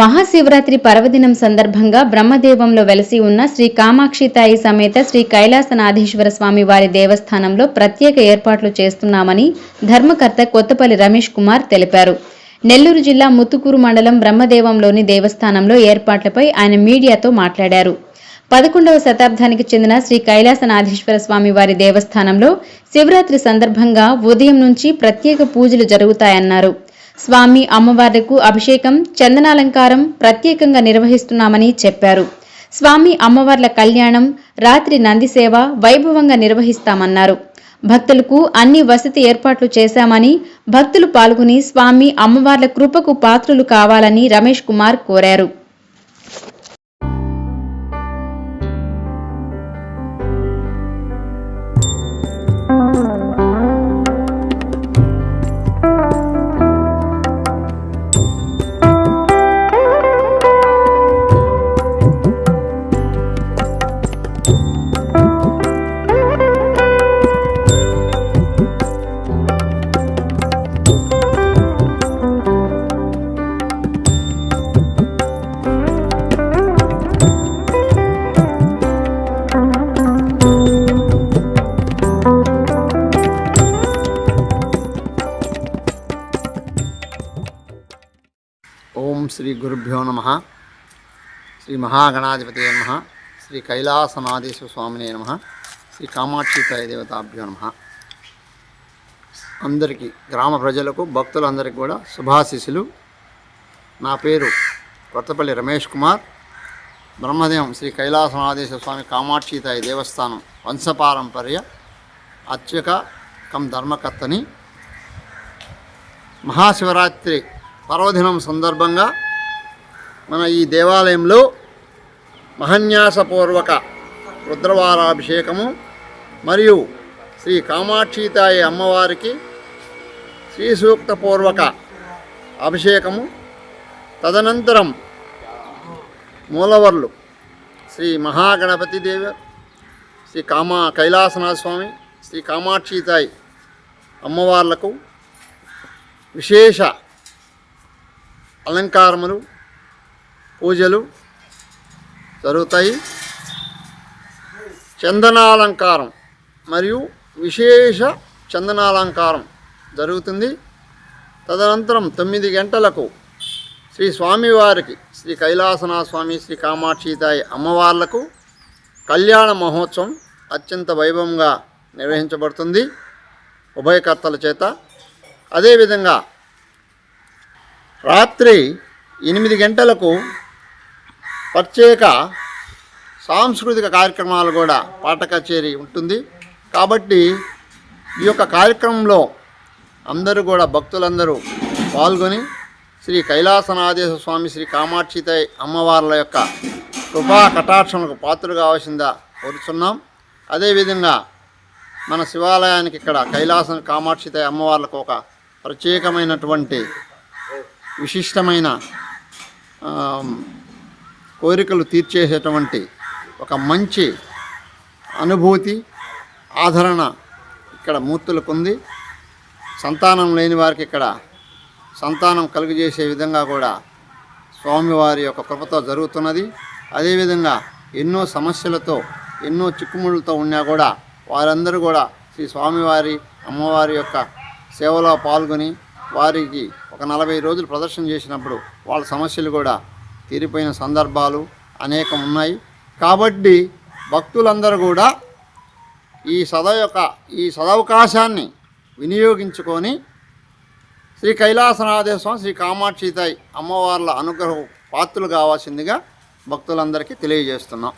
మహాశివరాత్రి పర్వదినం సందర్భంగా బ్రహ్మదేవంలో వెలసి ఉన్న శ్రీ కామాక్షితాయి సమేత శ్రీ కైలాసనాథేశ్వర స్వామి వారి దేవస్థానంలో ప్రత్యేక ఏర్పాట్లు చేస్తున్నామని ధర్మకర్త కొత్తపల్లి రమేష్ కుమార్ తెలిపారు. నెల్లూరు జిల్లా ముత్తుకూరు మండలం బ్రహ్మదేవంలోని దేవస్థానంలో ఏర్పాట్లపై ఆయన మీడియాతో మాట్లాడారు. పదకొండవ శతాబ్దానికి చెందిన శ్రీ కైలాసనాథేశ్వర స్వామి వారి దేవస్థానంలో శివరాత్రి సందర్భంగా ఉదయం నుంచి ప్రత్యేక పూజలు జరుగుతాయన్నారు. స్వామి అమ్మవార్లకు అభిషేకం చందనాలంకారం ప్రత్యేకంగా నిర్వహిస్తున్నామని చెప్పారు. స్వామి అమ్మవార్ల కళ్యాణం రాత్రి నంది సేవ వైభవంగా నిర్వహిస్తామన్నారు. భక్తులకు అన్ని వసతి ఏర్పాట్లు చేశామని భక్తులు పాల్గొని స్వామి అమ్మవార్ల కృపకు పాత్రులు కావాలని రమేష్ కుమార్ కోరారు. ఓం శ్రీ గురుభ్యో నమ. శ్రీ మహాగణాధిపతి నమ. శ్రీ కైలాసనాథేశ్వర స్వామినే నమ. శ్రీ కామాక్షితాయ దేవతాభ్యో నమ. అందరికీ గ్రామ ప్రజలకు భక్తులందరికీ కూడా శుభాశీస్సులు. నా పేరు కొత్తపల్లి రమేష్ కుమార్. బ్రహ్మదేవం శ్రీ కైలాసనాథేశ్వర స్వామి కామాక్షితాయ దేవస్థానం వంశపారంపర్య అర్చక కం ధర్మకర్తని. మహాశివరాత్రి పర్వదినం సందర్భంగా మన ఈ దేవాలయంలో మహన్యాసపూర్వక రుద్రవారాభిషేకము మరియు శ్రీ కామాక్షితాయి అమ్మవారికి శ్రీ సూక్తపూర్వక అభిషేకము తదనంతరం మూలవర్లు శ్రీ మహాగణపతి దేవి శ్రీ కామా కైలాసనాథ స్వామి శ్రీ కామాక్షితాయి అమ్మవార్లకు విశేష అలంకారములు పూజలు జరుగుతాయి. చందనాలంకారం మరియు విశేష చందనాలంకారం జరుగుతుంది. తదనంతరం తొమ్మిది గంటలకు శ్రీ స్వామివారికి శ్రీ కైలాసనాథ స్వామి శ్రీ కామాక్షితాయి అమ్మవార్లకు కళ్యాణ మహోత్సవం అత్యంత వైభవంగా నిర్వహించబడుతుంది. ఉభయకర్తల చేత. అదేవిధంగా రాత్రి ఎనిమిది గంటలకు ప్రత్యేక సాంస్కృతిక కార్యక్రమాలు కూడా పాట కచేరీ ఉంటుంది. కాబట్టి ఈ యొక్క కార్యక్రమంలో అందరూ కూడా భక్తులందరూ పాల్గొని శ్రీ కైలాసనాదేశ స్వామి శ్రీ కామాక్షితై అమ్మవార్ల యొక్క కృపా కటాక్షములకు పాత్రలు కావాల్సిందా కోరుతున్నాం అదేవిధంగా మన శివాలయానికి ఇక్కడ కైలాసం కామాక్షితై అమ్మవార్లకు ఒక ప్రత్యేకమైనటువంటి విశిష్టమైన కోరికలు తీర్చేసేటువంటి ఒక మంచి అనుభూతి ఆదరణ ఇక్కడ మూర్తులకు ఉంది సంతానం లేని వారికి ఇక్కడ సంతానం కలుగజేసే విధంగా కూడా స్వామివారి యొక్క కృపతో జరుగుతున్నది. అదేవిధంగా ఎన్నో సమస్యలతో ఎన్నో చిక్కుముళ్ళతో ఉన్నా కూడా వారందరూ కూడా శ్రీ స్వామివారి అమ్మవారి యొక్క సేవలో పాల్గొని వారికి ఒక నలభై రోజులు ప్రదర్శన చేసినప్పుడు వాళ్ళ సమస్యలు కూడా తీరిపోయిన సందర్భాలు అనేకం ఉన్నాయి. కాబట్టి భక్తులందరూ కూడా ఈ సద యొక్క ఈ సదవకాశాన్ని వినియోగించుకొని శ్రీ కైలాసనాథేశ్వరం శ్రీ కామాక్షితాయి అమ్మవార్ల అనుగ్రహ పాత్రలు కావాల్సిందిగా భక్తులందరికీ తెలియజేస్తున్నాం.